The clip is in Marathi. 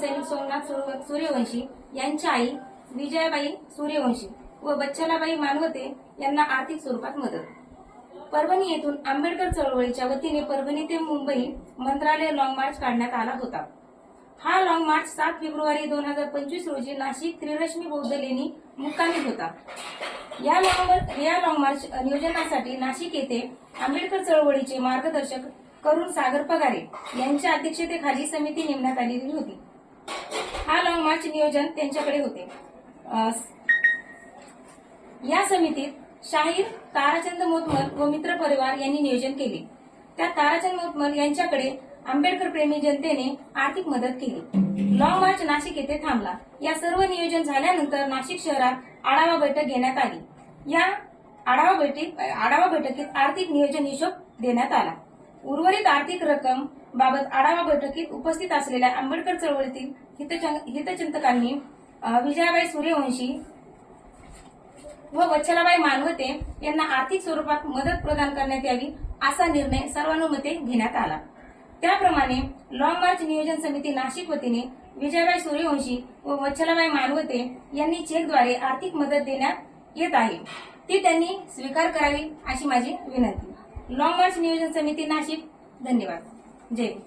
सैनिक सोमनाथ सूर्यवंशी यांच्या आई विजयाबाई सूर्यवंशी व बच्चलाबाई मानवते यांना आर्थिक स्वरूपात मदत. परभणी येथून आंबेडकर चळवळीच्या वतीने परभणी ते मुंबई मंत्रालय लॉंग मार्च काढण्यात आला होता. हा लॉंग मार्च सात फेब्रुवारी दोन हजार पंचवीस रोजी नाशिक त्रिरश्मी बौद्ध लेणी मुक्कामी होता. या लॉंग या लॉंग मार्च नियोजनासाठी नाशिक येथे आंबेडकर चळवळीचे मार्गदर्शक करुण सागर पगारे यांच्या अध्यक्षतेखाली समिती नेमण्यात आलेली होती. हा लॉंग मार्च नियोजन त्यांच्याकडे होते. या समितीत शाहीर ताराचंद मोतमल व मित्र परिवार यांनी नियोजन केले. त्या ताराचंद मोतमल यांच्याकडे आंबेडकर प्रेमी जनतेने आर्थिक मदत केली. लॉंग मार्च नाशिक येथे थांबला. या सर्व नियोजन झाल्यानंतर नाशिक शहरात आढावा बैठक घेण्यात आली. या आढावा बैठक आढावा बैठकीत आर्थिक नियोजन हिशोब देण्यात आला. उर्वरित आर्थिक रक्कम बाबत आढावा बैठकीत उपस्थित असलेल्या आंबेडकर चळवळीतील हितचिंतकांनी विजयाबाई सूर्यवंशी व वच्छलाबाई मानवते यांना आर्थिक स्वरूपात मदत प्रदान करण्यात यावी असा निर्णय सर्वानुमते घेण्यात आला. त्याप्रमाणे लॉंग मार्च नियोजन समिती नाशिक वतीने विजयबाई सूर्यवंशी व वच्छलाबाई मानवते यांनी चेकद्वारे आर्थिक मदत देण्यात येत आहे. ती त्यांनी स्वीकार करावी अशी माझी विनंती. लॉंग मार्च नियोजन समिती नाशिक धन्यवाद जय हिंद.